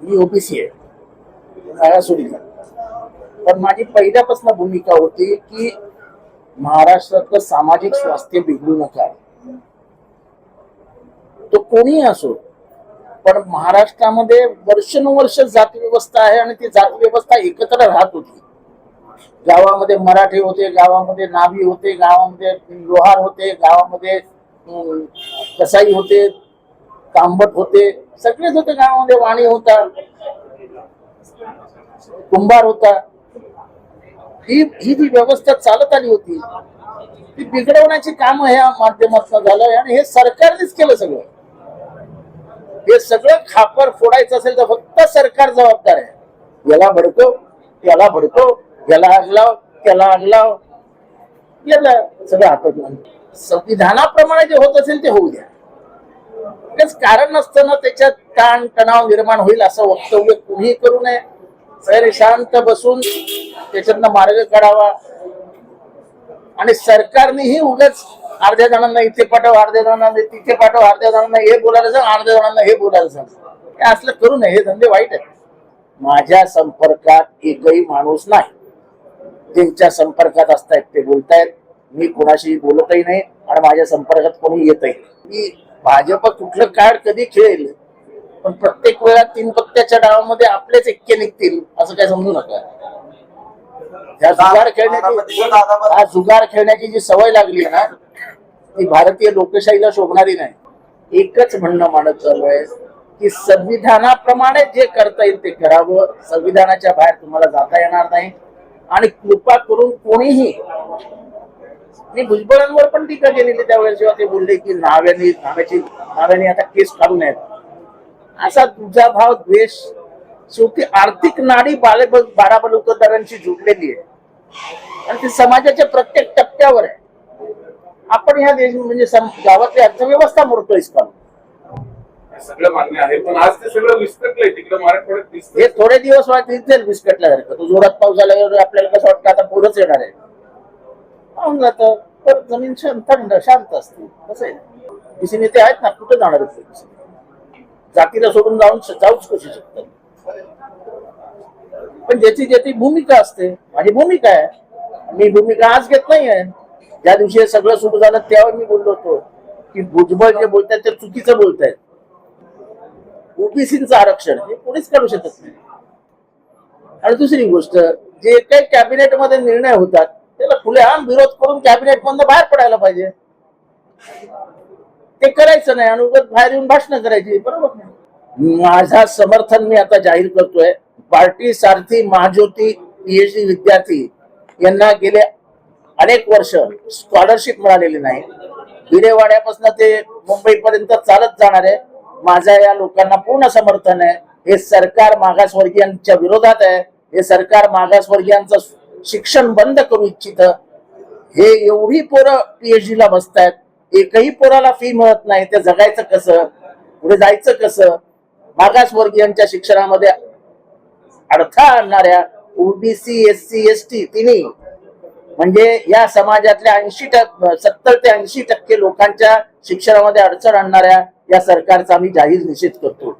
मी OBC आहे. मागासवर्गीय पण माझी पहिल्यापासून भूमिका होती की महाराष्ट्रातलं सामाजिक स्वास्थ्य बिघडू नका. तो कोणीही असो पण महाराष्ट्रामध्ये वर्षानुवर्ष जाती व्यवस्था आहे आणि ती जाती व्यवस्था एकत्र राहत होती. गावामध्ये मराठी होते गावामध्ये नावी होते गावामध्ये लोहार होते गावामध्ये कसाई होते तांबट होते सगळेच होते गावामध्ये वाणी होता कुंभार होता. ही ही जी व्यवस्था चालत आली होती ती बिघडवण्याची काम ह्या माध्यमातून झालं आणि हे सरकारनेच केलं सगळं. हे सगळं खापर फोडायचं असेल तर फक्त सरकार जबाबदार आहे. याला भडकव त्याला भडकव याला आग लाव त्याला आग लाव. गेलं सगळं हातात संविधानाप्रमाणे जे होत असेल ते होऊ द्या. तेच कारण नसताना त्याच्यात ताण तणाव निर्माण होईल असं वक्तव्य कुणीही करू नये. सर शांत बसून त्याच्यातनं मार्ग काढावा. आणि सरकारनेही उगाच अर्ध्या जणांना इथे पाठव अर्ध्या जणांना तिथे पाठव अर्ध्या जणांना हे बोलायला सांग अर्ध्या जणांना हे बोलायला सांग. हे असलं करू नये हे धंदे वाईट आहेत. माझ्या संपर्कात एकही माणूस नाही. त्यांच्या संपर्कात असतायत ते बोलतायत. मी कोणाशी बोलतही नाही आणि माझ्या संपर्कात कोणी येतही मी भाजप कुठलं कार्ड कधी खेळेल? पण प्रत्येक वेळा तीन पत्त्याच्या डावामध्ये आपलेच एक्के निघतील असं काय समजू नका. ह्या जुगार खेळण्याची हा जुगार खेळण्याची जी सवय लागली ना ती भारतीय लोकशाहीला शोभणारी नाही. एकच म्हणणं मानत चालू आहे की संविधानाप्रमाणे जे करता येईल ते करावं. संविधानाच्या बाहेर तुम्हाला जाता येणार नाही. आणि कृपा करून कोणीही मी भुजबळांवर पण टीका केलेली त्यावेळेस जेव्हा ते बोलले की नाव्याने नाव्याची नाव्याने आता केस काढू नयेत. असा तुझा भाव द्वेष शेवटी आर्थिक नाडी बाले बारा बलुतेदारांशी जुडलेली आहे. आणि ती समाजाच्या प्रत्येक टप्प्यावर आहे. आपण ह्या देश म्हणजे गावातली अर्थव्यवस्था मोडतोय का सगळं मान्य आहे पण आज ते सगळं विस्कटलंय. तिकडे मराठवाड्यात दिसतंय. हे थोडे दिवस वाटतील विस्कटल्यासारखं. तो जोरात पाऊस आल्यावर आपल्याला कसं वाटतं? आता पूरच येणार आहे. पाहून जातं. तर जमीन शांत थंड शांत असते. कसं आहे. किसी नेते आहेत ना कुठे जाणार जातीला सोडून जाऊन जाऊच कशी शकतात? पण ज्याची ज्याची भूमिका असते माझी भूमिका आहे. मी भूमिका आज घेत नाही आहे ज्या दिवशी सगळं सुरू झालं त्यावर मी बोललो होतो की भुजबळ जे बोलतायत ते चुकीचं बोलतायत. ओबीसीचं आरक्षण हे कोणीच काढू शकत नाही. आणि दुसरी गोष्ट जे काही कॅबिनेटमध्ये निर्णय होतात त्याला खुलेआम विरोध करून कॅबिनेट मधनं बाहेर पडायला पाहिजे. ते करायचं नाही आणि उगत बाहेर येऊन भाषण करायची बरोबर नाही. माझा समर्थन मी आता जाहीर करतोय. पार्टी सारथी महाज्योती पीएचडी विद्यार्थी यांना गेले अनेक वर्ष स्कॉलरशिप मिळालेली नाही. हिरेवाड्यापासून ते मुंबईपर्यंत चालत जाणार आहे. माझ्या या लोकांना पूर्ण समर्थन आहे. हे सरकार मागासवर्गीयांच्या विरोधात आहे. हे सरकार मागासवर्गीयांचं शिक्षण बंद करू इच्छित. हे एवढी पोरं पीएचडी ला बसतायत. एकही पोराला फी मिळत नाही. ते जगायचं कसं? पुढे जायचं कसं? मागासवर्गीयांच्या शिक्षणामध्ये अडथळा आणणाऱ्या OBC S C S T तिन्ही म्हणजे या समाजातल्या ऐंशी टक्के सत्तर ते ऐंशी टक्के लोकांच्या शिक्षणामध्ये अडचण आणणाऱ्या या सरकारचा आम्ही जाहीर निषेध करतो.